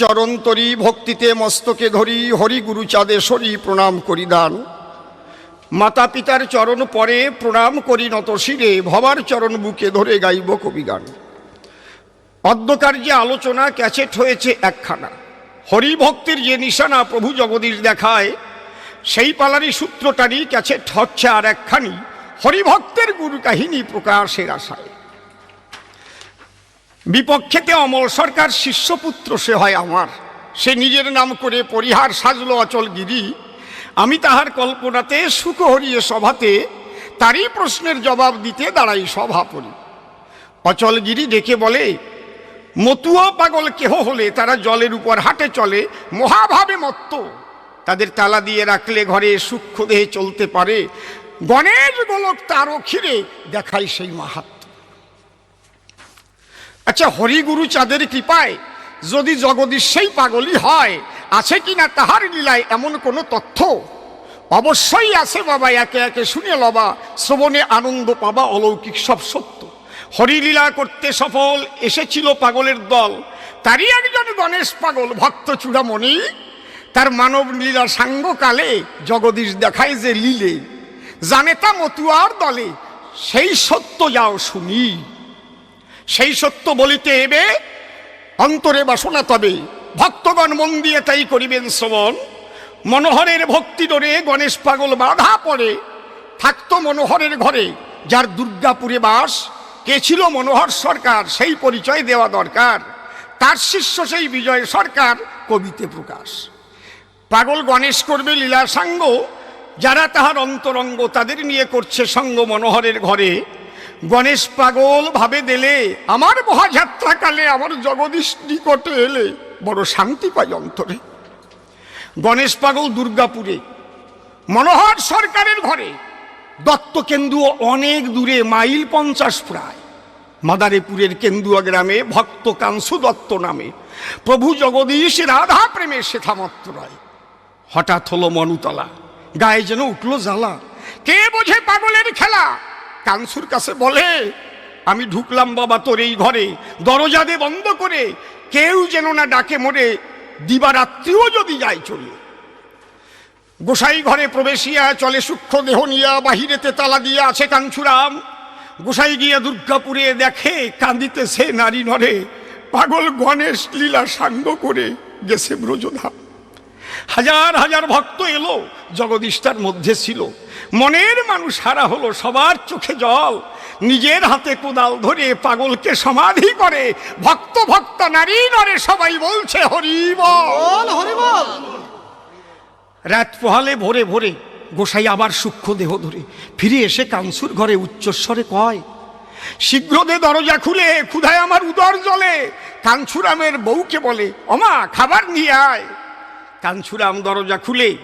চরন্তরি ভক্তিতে মস্তকে ধরি হরি গুরু চাঁদেশ্বরী প্রণাম করি দান। মাতা পিতার চরণ পরে প্রণাম করি নত শিরে, ভবার চরণ বুকে ধরে গাইব কবিগান অদ্যকার যে আলোচনা ক্যাচেট হয়েছে একখানা, হরিভক্তির যে নিশানা প্রভু জগদীশ দেখায়, সেই পালারি সূত্রটারই ক্যাচেট হচ্ছে আর একখানি হরিভক্তের গুরু কাহিনী প্রকাশের আশায়। বিপক্ষেতে অমল সরকার শিষ্যপুত্র সে হয় আমার। সে নিজের নাম করে পরিহার সাজলো অচল গিরি। আমি তাহার কল্পনাতে সুখ হরিয়ে সভাতে, তারই প্রশ্নের জবাব দিতে দাঁড়াই সভা সভাপরি অচলগিরি ডেকে বলে, মতুয়া পাগল কেহ হলে তারা জলের উপর হাটে চলে, মহাভাবে মত্ত। তাদের তালা দিয়ে রাখলে ঘরে সূক্ষ্ম দেহে চলতে পারে। গণেশ গোলক তারও ক্ষীরে দেখাই সেই মাহাত্ম। আচ্ছা হরিগুরু চাঁদের কৃপায় যদি জগদীশ্বই পাগলই হয়, আছে কিনা তাহার লীলায় এমন কোনো তথ্য? অবশ্যই আছে বাবা, একে একে শুনে লবা, শ্রবণে আনন্দ পাবা, অলৌকিক সব সত্য। হরিলীলা করতে সফল এসেছিল পাগলের দল। তারই একজন গণেশ পাগল, ভক্ত চূড়ামণি। তার মানব লীলা সাঙ্গকালে জগদীশ দেখায় যে লীলে। জানে তা মতুয়ার দলে, সেই সত্য যাও শুনি। সেই সত্য বলিতে এবে অন্তরে বাসনা তবে, ভক্তগণ মন দিয়ে তাই করিবেন শ্রবণ। মনোহরের ভক্তি ডোরে গণেশ পাগল বাধা পড়ে, থাকতো মনোহরের ঘরে, যার দুর্গাপুরে বাস। কে ছিল মনোহর সরকার, সেই পরিচয় দেওয়া দরকার। তার শিষ্য সেই বিজয় সরকার কবিতে প্রকাশ। পাগল গণেশ করবে লীলা সাঙ্গ যারা তাহার অন্তরঙ্গ তাদের নিয়ে করছে সঙ্গ মনোহরের ঘরে। গণেশ পাগল ভাবে দিলে, আমার মহাযাত্রাকালে আমার জগদীশ নিকটে এলে, বড় শান্তি পাই অন্তরে। গণেশ পাগল দুর্গাপুরে, মনোহর সরকারের ঘরে দত্ত কেন্দুও অনেক দূরে, মাইল পঞ্চাশ প্রায়। মাদারীপুরের কেন্দুয়া গ্রামে ভক্ত কাংসু দত্ত নামে, প্রভু জগদীশ রাধা প্রেমে শেখামত্ত রয়। হঠাৎ হলো মনুতলা, গায়ে যেন উঠল জ্বালা, কে বোঝে পাগলের খেলা? কানসুর কাছে বলে, আমি ঢুকলাম বাবা তোর এই ঘরে। দরজা দে বন্ধ করে। কেউ যেন না ডাকে মরে দিবারাত্রিও যদি যায় চলে গোসাই ঘরে প্রবেশিয়া চলে সূক্ষ্ম দেহ নিয়া বাহিরেতে তালা দিয়া আছে কাঞ্চুরাম গোসাই গিয়া দুর্গাপুরে দেখে, কাঁদিতেছে নারী নরে। পাগল গণেশ লীলা সাঙ্গ করে গেছে ব্রজধাম। হাজার হাজার ভক্ত এলো জগদীশটার মধ্যে ছিল। মনের মানুষ হারা হলো সবার চোখে জল। নিজের হাতে কোদাল ধরে পাগলকে সমাধি করে ভক্ত ভক্ত নারী নরে সবাই বলছে হরিব বল। হরি বল। রাত পোহালে ভোরে ভোরে গোসাই আবার সূক্ষ্ম দেহ ধরে ফিরে এসে কানসুর ঘরে উচ্চস্বরে কয় শীঘ্র দে দরজা খুলে ক্ষুধায় আমার উদর জলে। কাঞ্চুরামের বউকে বলে অমা খাবার নিয়ে আয়। কাঞ্চুরাম দরজা খুলে,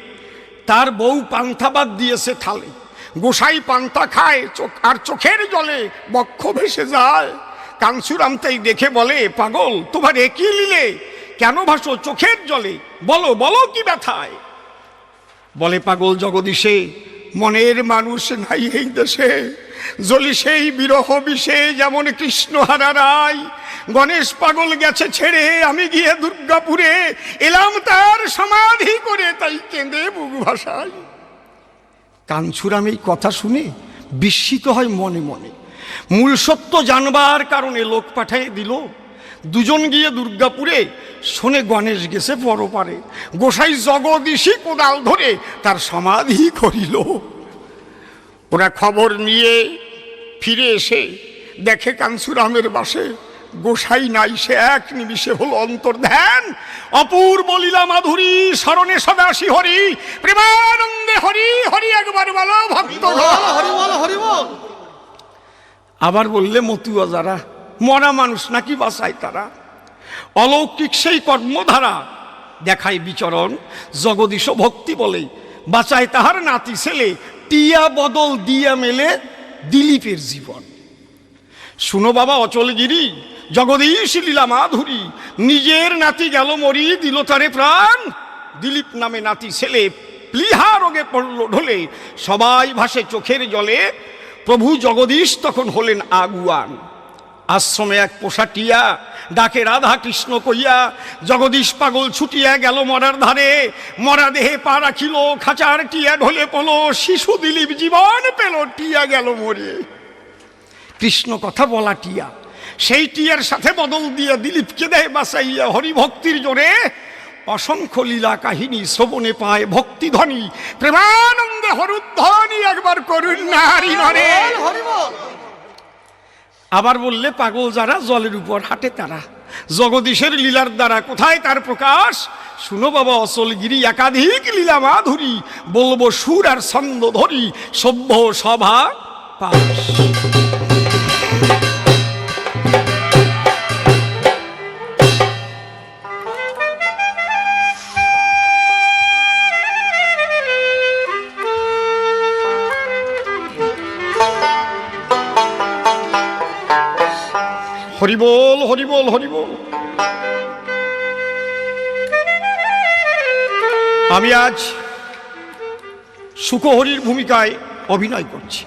তার বউ পান্থাবাদ দিয়েছে থালে। গোসাই পান্তা খায়, চোখ, আর চোখের জলে বক্ষ ভেসে যায়। কাঞ্চুরাম তাই দেখে বলে, পাগল, তোমার একই লিলে কেন ভাসো চোখের জলে? বলো বলো কি ব্যথায়? বলে, পাগল জগদীশে মনের মানুষ নাই এই দেশে। জলি সেই বিরহ বিষে, যেমন কৃষ্ণ হারা রায়। গণেশ পাগল গেছে ছেড়ে, আমি গিয়ে দুর্গাপুরে এলাম তার সমাধি করে, তাই কেঁদে বুক ভাসাই। কাঞ্চুরাম এই কথা শুনে বিস্মিত হয় মনে মনে। মূল সত্য জানবার কারণে লোক পাঠিয়ে দিল। দুজন গিয়ে দুর্গাপুরে শোনে গণেশ গেছে পরপারে। গোসাই জগদীশী কোদাল ধরে তার সমাধি করিল। ওরা খবর নিয়ে ফিরে এসে দেখে কাঞ্চুরামের বাসে গোসাই নাই সে এক নিমিষে হলো অন্তর্ধ্যান অপূর্ব লীলা মাধুরী স্মরণে সদাসী হরি প্রেমানন্দে হরি হরি একবার বলো ভক্ত। আবার বললে মতুয়া যারা মরা মানুষ নাকি বাঁচায় তারা? অলৌকিক সেই কর্মধারা দেখায় বিচরণ, জগদীশ ভক্তি বলে। বাঁচায় তাহার নাতি ছেলে, টিয়া বদল দিয়া মেলে দিলীপের জীবন। শুনো বাবা অচলগিরি, জগদীশ লীলা মাধুরী নিজের নাতি গেল মরি, দিল তারে প্রাণ। দিলীপ নামে নাতি ছেলে, প্লিহা রোগে পড়ল ঢলে, সবাই ভাসে চোখের জলে, প্রভু জগদীশ তখন হলেন আগুয়ান। আশ্রমে এক পোষা টিয়া, ডাকে রাধা কৃষ্ণ কইয়া, জগদীশ পাগল ছুটিয়া গেল মরার ধারে, মরা দেহে পা রাখিল, খাঁচার টিয়া ঢলে পলো শিশু দিলীপ জীবন পেল, টিয়া গেল মরে। কৃষ্ণ কথা বলা টিয়া, সেই টিয়ার সাথে বদল দিয়ে দিলীপকে দেয় বাসাইয়া হরিভক্তির জোরে অসংখ্য লীলা কাহিনী শ্রবণে পায় ভক্তি ভক্তিধ্বনি। প্রেমানন্দে হরুধ্বনি একবার করুন নারী নরে আবার বললে পাগল যারা, জলের উপর হাঁটে তারা। জগদীশের লীলার দ্বারা কোথায় তার প্রকাশ? শুনো বাবা অচলগিরি একাধিক লীলা মাধুরী বলব সুর আর ছন্দ ধরি, সভ্য সভা পাশ। হরিবোল হরিবোল হরিবোল আমি আজ সুখহরির ভূমিকায় অভিনয় করছি।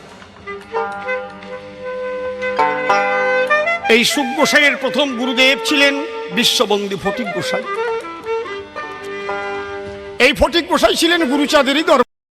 এই সুখ গোসাইয়ের প্রথম গুরুদেব ছিলেন বিশ্ববন্দী ফটিক গোসাই এই ফটিক গোসাই ছিলেন গুরুচাঁদেরই দরবার।